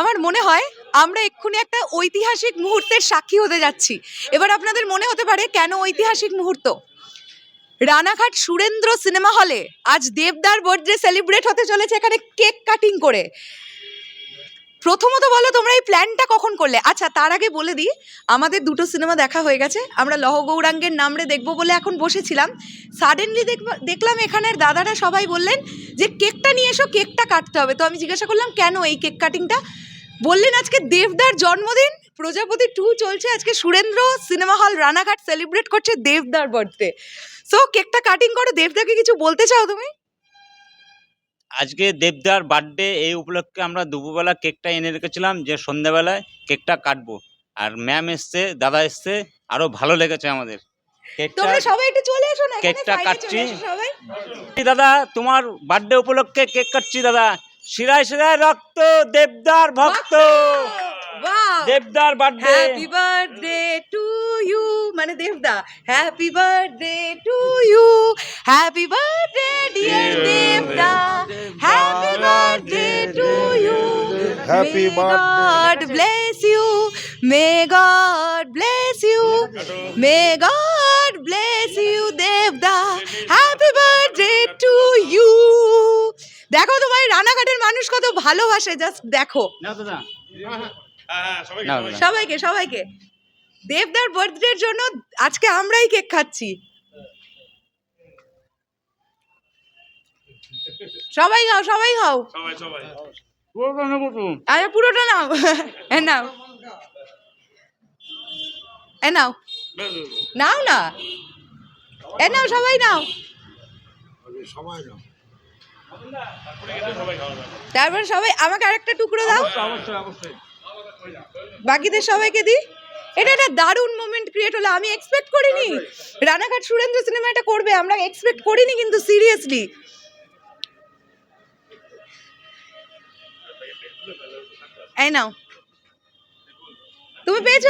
আমার মনে হয় আমরা এক্ষুনি একটা ঐতিহাসিক মুহূর্তের সাক্ষী হতে যাচ্ছি। এবার আপনাদের মনে হতে পারে, কেন ঐতিহাসিক মুহূর্ত? রানাঘাট সুরেন্দ্র সিনেমা হলে আজ দেবদার বার্থডে সেলিব্রেট হতে চলেছে এখানে কেক কাটিং করে। প্রথমত বলো তোমরা এই প্ল্যানটা কখন করলে? আচ্ছা তার আগে বলে দিই, আমাদের দুটো সিনেমা দেখা হয়ে গেছে। আমরা লহ গৌরাঙ্গের নামরে দেখব বলে এখন বসেছিলাম। সাডেনলি দেখলাম এখানের দাদারা সবাই বললেন যে, কেকটা নিয়ে এসো, কেকটা কাটতে হবে। তো আমি জিজ্ঞাসা করলাম, কেন এই কেক কাটিংটা? বললেন আজকে দেবদার জন্মদিন। প্রজাপতি টু চলছে আজকে Surendra cinema hall Ranaghat celebrate করছে দেবদার বার্থডে সো কেকটা কাটিং করো দেবদাকে কিছু বলতে চাও তুমি? আজকে দেবদার বার্থডে এই উপলক্ষে আমরা দুপুরবেলা কেকটা এনে রেখেছিলাম যে সন্ধ্যাবেলায় কেকটা কাটবো। আর ম্যাম এসছে দাদা এসছে আরও ভালো লেগেছে আমাদের। তোমরা সবাই একটু চলে এসো না কেকটা কাটছি। দাদা তোমার বার্থডে উপলক্ষে কেক কাটছি দাদা। শিরায় শিরায় রক্ত দেবদার ভক্ত বাহ দেবদার birthday happy birthday to you মানে Debda happy birthday to you happy birthday dear Debda happy birthday to you Happy May birthday. God bless you. May God bless you. May God bless you, Devda. Happy birthday to you. দেখো তোমার রানাঘাটের মানুষ কত ভালোবাসে just দেখো। সবাই না দাদা সবাইকে সবাইকে। দেবদার বার্থডের জন্য আজকে আমরাই কেক খাচ্ছি। সবাই খাও সবাই খাও। সবাই সবাই। পুরোটা আরে পুরোটা নাও। এ নাও। এ নাও। নাও না। এ নাও সবাই নাও। সময় নাও। তারপর সবাই আমাকে আরেকটা টুকরো দাও। বাকিদের সবাইকে দিই। এটা একটা দারুণ মোমেন্ট ক্রিয়েট হলো আমি এক্সপেক্ট করিনি। রানাঘাট সুরেন্দ্র সিনেমা এটা করবে আমরা এক্সপেক্ট করিনি কিন্তু সিরিয়াসলি এই নাও। তুমি পেয়েছ?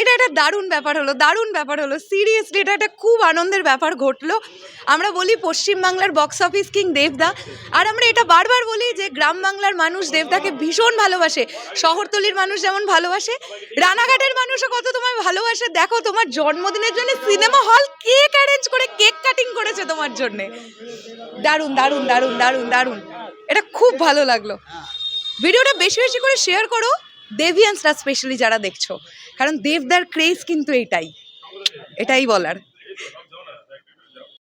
এটা একটা দারুণ ব্যাপার হলো, দারুণ ব্যাপার হলো সিরিয়াসলি এটা একটা খুব আনন্দের ব্যাপার ঘটলো। আমরা বলি পশ্চিমবাংলার বক্স অফিস কিং দেবদা, আর আমরা এটা বারবার বলি যে গ্রাম বাংলার মানুষ দেবদাকে ভীষণ ভালোবাসে। শহরতলির মানুষ যেমন ভালোবাসে, রানাঘাটের মানুষও কত তোমায় ভালোবাসে। দেখো তোমার জন্মদিনের জন্য সিনেমা হল কেক অ্যারেঞ্জ করে কেক কাটিং করেছে তোমার জন্যে। দারুণ দারুণ দারুণ দারুণ দারুণ। এটা খুব ভালো লাগল। ভিডিওটা বেশি বেশি করে শেয়ার করো। দেভিয়ান্সরা স্পেশালি যারা দেখছ। কারণ দেবদার ক্রেজ কিন্তু এটাই এটাই বলার।